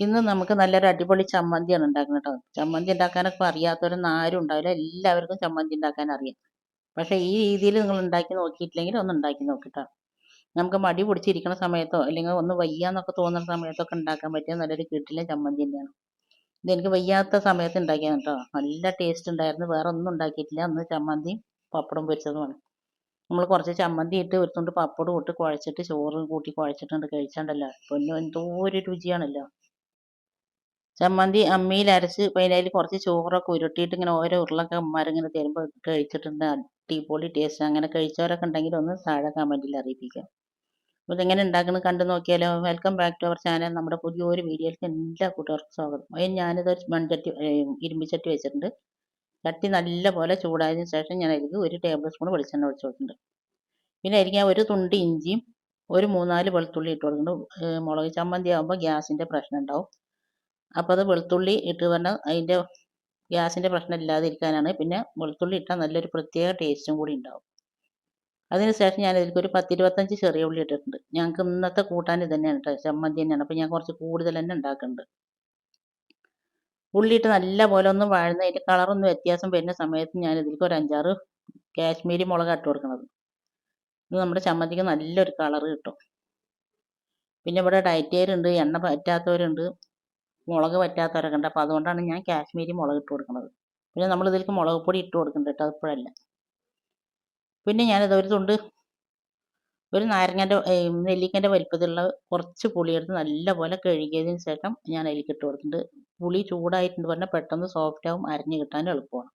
ഇന്ന് നമുക്ക് നല്ലൊരു അടിപൊളി ചമ്മന്തിയാണ് ഉണ്ടാക്കുന്നത് കേട്ടോ. ചമ്മന്തി ഉണ്ടാക്കാനൊക്കെ അറിയാത്തവരൊന്നും ആരും ഉണ്ടാവില്ല. എല്ലാവർക്കും ചമ്മന്തി ഉണ്ടാക്കാൻ അറിയാം. പക്ഷേ ഈ രീതിയിൽ നിങ്ങൾ ഉണ്ടാക്കി നോക്കിയിട്ടില്ലെങ്കിൽ ഒന്ന് ഉണ്ടാക്കി നോക്കിട്ടോ നമുക്ക് മടി പിടിച്ചിരിക്കുന്ന സമയത്തോ അല്ലെങ്കിൽ ഒന്ന് വയ്യാന്നൊക്കെ തോന്നുന്ന സമയത്തൊക്കെ ഉണ്ടാക്കാൻ പറ്റിയ നല്ലൊരു കിട്ടിലെ ചമ്മന്തി തന്നെയാണ്. ഇതെനിക്ക് വയ്യാത്ത സമയത്ത് ഉണ്ടാക്കിയാണ് കേട്ടോ. നല്ല ടേസ്റ്റ് ഉണ്ടായിരുന്നു. വേറെ ഒന്നും ഉണ്ടാക്കിയിട്ടില്ല. അന്ന് ചമ്മന്തിയും പപ്പടം പൊരിച്ചതുമാണ്. നമ്മൾ കുറച്ച് ചമ്മന്തി ഇട്ട് ഒരു പപ്പടം ഇട്ട് കുഴച്ചിട്ട് ചോറ് കൂട്ടി കുഴച്ചിട്ടുണ്ട് കഴിച്ചാണ്ടല്ലോ. പൊന്നു എന്തോ ഒരു രുചിയാണല്ലോ. ചമ്മന്തി അമ്മിയിൽ അരച്ച് അതിൽ കുറച്ച് ചോറൊക്കെ ഉരുട്ടിയിട്ട് ഇങ്ങനെ ഓരോ ഉരുളൊക്കെ അമ്മമാരിങ്ങനെ തരുമ്പോൾ കഴിച്ചിട്ടുണ്ട്. അടിപൊളി ടേസ്റ്റ് അങ്ങനെ കഴിച്ചവരൊക്കെ ഉണ്ടെങ്കിൽ ഒന്ന് താഴെ കമന്റിൽ അറിയിപ്പിക്കാം. അപ്പോൾ ഇതെങ്ങനെ ഉണ്ടാക്കുന്നത് കണ്ടു നോക്കിയാലോ. Welcome back to our channel നമ്മുടെ പുതിയ ഒരു വീഡിയോയിലേക്ക് എല്ലാ കൂട്ടുകാർക്കും സ്വാഗതം. അതിന് ഞാനിതൊരു മൺചട്ടി ഇരുമ്പിച്ചട്ടി വെച്ചിട്ടുണ്ട്. ചട്ടി നല്ലപോലെ ചൂടായതിനു ശേഷം ഞാൻ അതിലേക്ക് ഒരു ടേബിൾ സ്പൂൺ വെളിച്ചെണ്ണ ഒഴിച്ച് കൊടുക്കുന്നുണ്ട് പിന്നെ അതിലേക്ക് ഒരു തുണ്ട് ഇഞ്ചിയും ഒരു മൂന്നാൽ വെളുത്തുള്ളി ഇട്ട് കൊടുക്കുന്നുണ്ട് മുളക് ചമ്മന്തി ആകുമ്പോൾ ഗ്യാസിന്റെ പ്രശ്നം ഉണ്ടാവും. അപ്പോൾ അത് വെളുത്തുള്ളി ഇട്ട് പറഞ്ഞാൽ അതിന്റെ ഗ്യാസിന്റെ പ്രശ്നം ഇല്ലാതിരിക്കാനാണ് പിന്നെ വെളുത്തുള്ളി ഇട്ടാൽ നല്ലൊരു പ്രത്യേക ടേസ്റ്റും കൂടി ഉണ്ടാവും. അതിനുശേഷം ഞാൻ ഇതിലേക്ക് ഒരു പത്തിരുപത്തഞ്ച് ചെറിയ ഉള്ളി ഇട്ടിട്ടുണ്ട്. ഞങ്ങൾക്ക് ഇന്നത്തെ കൂട്ടാൻ ഇത് തന്നെയാണ് കേട്ടോ ചമ്മന്തി തന്നെയാണ്. അപ്പോൾ ഞാൻ കുറച്ച് കൂടുതൽ തന്നെ ഉണ്ടാക്കുന്നുണ്ട്. ഉള്ളിയിട്ട് നല്ല പോലെ ഒന്ന് വാഴുന്ന അതിന്റെ കളറൊന്ന് വ്യത്യാസം വരുന്ന സമയത്ത് ഞാൻ ഇതിലേക്ക് ഒരു അഞ്ചാറ് കാശ്മീരി മുളക് ഇട്ട് കൊടുക്കുന്നത്. ഇത് നമ്മുടെ ചമ്മന്തിക്ക് നല്ലൊരു കളറ് കിട്ടും. പിന്നെ ഇവിടെ ഡയറ്റേരുണ്ട് എണ്ണ പറ്റാത്തവരുണ്ട്. മുളക് പറ്റാത്തവരൊക്കെ ഉണ്ട്. അപ്പോൾ അതുകൊണ്ടാണ് ഞാൻ കാശ്മീരി മുളക് ഇട്ട് കൊടുക്കുന്നത്. പിന്നെ നമ്മൾ ഇതിലേക്ക് മുളക് പൊടി ഇട്ട് കൊടുക്കുന്നുണ്ട് കേട്ടോ. അതിപ്പോഴല്ല പിന്നെ ഞാനിത് ഒരു തുണ്ട് ഒരു നാരങ്ങന്റെ നെല്ലിക്കന്റെ വലിപ്പത്തിലുള്ള കുറച്ച് പുളിയെടുത്ത് നല്ലപോലെ കഴുകിയതിന് ശേഷം ഞാൻ അതിലേക്ക് ഇട്ട് കൊടുക്കുന്നുണ്ട് പുളി ചൂടായിട്ടുണ്ട് പറഞ്ഞാൽ പെട്ടെന്ന് സോഫ്റ്റ് ആവും അരിഞ്ഞ് കിട്ടാൻ എളുപ്പമാണ്.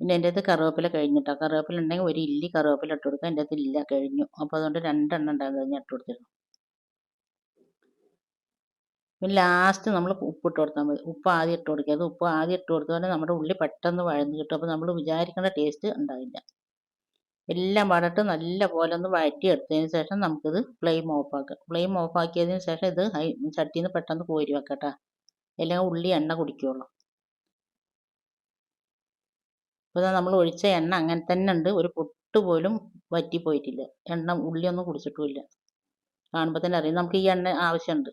പിന്നെ എന്റെ അടുത്ത് കറിവേപ്പില കഴിഞ്ഞിട്ടോ കറിവേപ്പില ഉണ്ടെങ്കിൽ ഒരു ഇല്ലി കറിവേപ്പില ഇട്ട് കൊടുക്കുക. എന്റെ അടുത്ത് ഇല്ല കഴിഞ്ഞു. അപ്പോൾ അതുകൊണ്ട് രണ്ടെണ്ണം ഉണ്ടാകുന്നത് ഞാൻ ഇട്ട് കൊടുത്തിരുന്നു. പിന്നെ ലാസ്റ്റ് നമ്മൾ ഉപ്പിട്ട് കൊടുത്താൽ മതി. ഉപ്പ് ആദ്യം ഇട്ട് കൊടുക്കുക അത് ഉപ്പ് ആദ്യം ഇട്ട് കൊടുത്താൽ നമ്മുടെ ഉള്ളി പെട്ടെന്ന് വഴന്ന് കിട്ടും. അപ്പോൾ നമ്മൾ വിചാരിക്കുന്ന ടേസ്റ്റ് ഉണ്ടാവില്ല. എല്ലാം വടട്ട് നല്ല പോലെ ഒന്ന് വഴറ്റിയെടുത്തതിന് ശേഷം നമുക്കിത് ഫ്ലെയിം ഓഫാക്കാം ഫ്ലെയിം ഓഫാക്കിയതിന് ശേഷം ഇത് ചട്ടിയിൽ നിന്ന് പെട്ടെന്ന് കോരി വെക്കട്ടെ അല്ലെങ്കിൽ ഉള്ളി എണ്ണ കുടിക്കുകയുള്ളൂ അപ്പോൾ നമ്മൾ ഒഴിച്ച എണ്ണ അങ്ങനെ തന്നെ ഉണ്ട്. ഒരു പൊട്ട് പോലും വറ്റിപ്പോയിട്ടില്ല. എണ്ണ ഉള്ളിയൊന്നും കുടിച്ചിട്ടുമില്ല കാണുമ്പോൾ തന്നെ അറിയാം. നമുക്ക് ഈ എണ്ണ ആവശ്യമുണ്ട്.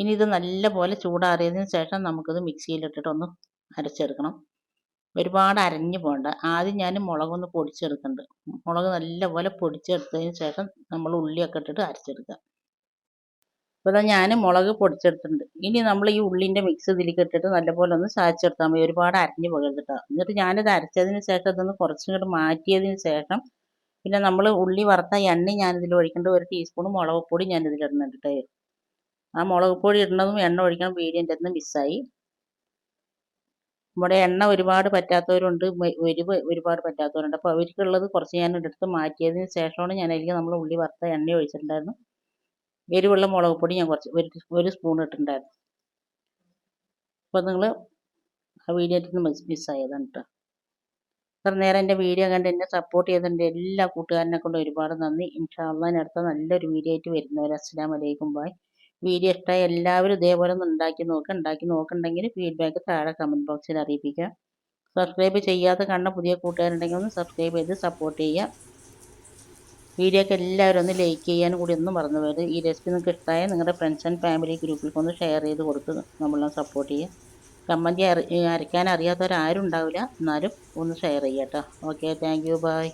ഇനി ഇത് നല്ലപോലെ ചൂടാറിയതിന് ശേഷം നമുക്കിത് മിക്സിയിലിട്ടിട്ട് ഒന്ന് അരച്ചെടുക്കണം. ഒരുപാട് അരഞ്ഞു പോകണ്ട. ആദ്യം ഞാൻ മുളകൊന്ന് പൊടിച്ചെടുക്കുന്നുണ്ട്. മുളക് നല്ലപോലെ പൊടിച്ചെടുത്തതിന് ശേഷം നമ്മൾ ഉള്ളിയൊക്കെ ഇട്ടിട്ട് അരച്ചെടുക്കുക. അപ്പോൾ ഇതാ ഞാൻ മുളക് പൊടിച്ചെടുത്തിട്ടുണ്ട്. ഇനി നമ്മൾ ഈ ഉള്ളിന്റെ മിക്സ് ഇതിലേക്ക് ഇട്ടിട്ട് നല്ലപോലെ ഒന്ന് ചാച്ചെടുത്താൽ മതി. ഒരുപാട് അരഞ്ഞു പോകരുത് കേട്ടോ എന്നിട്ട് ഞാനിത് അരച്ചതിന് ശേഷം ഇതൊന്ന് കുറച്ചും കൂടി മാറ്റിയതിന് ശേഷം പിന്നെ നമ്മൾ ഉള്ളി വറുത്ത എണ്ണ ഞാനിതിൽ ഒഴിക്കേണ്ട ഒരു ടീസ്പൂൺ മുളക് പൊടി ഞാൻ ഇതിലിടുന്നുണ്ട് കേട്ടോ ആ മുളക് പൊടി ഇടുന്നതും എണ്ണ ഒഴിക്കണം. വീടിന്റെ നിന്ന് മിസ്സായി. നമ്മുടെ എണ്ണ ഒരുപാട് പറ്റാത്തവരുണ്ട്. എരിവ് ഒരുപാട് പറ്റാത്തവരുണ്ട്. അപ്പോൾ അവർക്കുള്ളത് കുറച്ച് ഞാൻ എടുത്ത് മാറ്റിയതിന് ശേഷമാണ് ഞാൻ അതിലേക്ക് നമ്മൾ ഉള്ളി വറുത്ത എണ്ണ ഒഴിച്ചിട്ടുണ്ടായിരുന്നു. എരിവുള്ള മുളക് പൊടി ഞാൻ കുറച്ച് ഒരു ഒരു സ്പൂൺ ഇട്ടിട്ടുണ്ടായിരുന്നു. അപ്പോൾ നിങ്ങൾ ആ വീഡിയോ നിന്ന് മിസ്സായതാണ് കേട്ടോ അത്ര നേരം എന്റെ വീഡിയോ കണ്ട് എന്നെ സപ്പോർട്ട് ചെയ്തിട്ടുണ്ട് എല്ലാ കൂട്ടുകാരനെ കൊണ്ട് ഒരുപാട് നന്ദി. ഇൻഷാ അള്ളാൻ അടുത്ത നല്ലൊരു വീഡിയോ ആയിട്ട് വരുന്നവർ അസ്സാം വലൈക്കും ബായ് വീഡിയോ ഇഷ്ടമായി എല്ലാവരും ഇതേപോലെ ഒന്ന് ഉണ്ടാക്കി നോക്കുക ഉണ്ടാക്കി നോക്കുന്നുണ്ടെങ്കിൽ ഫീഡ്ബാക്ക് താഴെ കമന്റ് ബോക്സിൽ അറിയിപ്പിക്കുക സബ്സ്ക്രൈബ് ചെയ്യാതെ കണ്ട പുതിയ കൂട്ടുകാരുണ്ടെങ്കിൽ ഒന്ന് സബ്സ്ക്രൈബ് ചെയ്ത് സപ്പോർട്ട് ചെയ്യുക. വീഡിയോക്ക് എല്ലാവരും ഒന്ന് ലൈക്ക് ചെയ്യാനും കൂടി ഒന്ന് മറന്നു പോയത്. ഈ റെസിപ്പി നിങ്ങൾക്ക് ഇഷ്ടമായ നിങ്ങളുടെ ഫ്രണ്ട്സ് ആൻഡ് ഫാമിലി ഗ്രൂപ്പിലേക്ക് ഒന്ന് ഷെയർ ചെയ്ത് കൊടുത്ത് നമ്മളെ സപ്പോർട്ട് ചെയ്യുക. കമ്മന്തി അരയ്ക്കാൻ അറിയാത്തവരാരും ഉണ്ടാവില്ല. എന്നാലും ഒന്ന് ഷെയർ ചെയ്യാം കേട്ടോ. Okay thank you by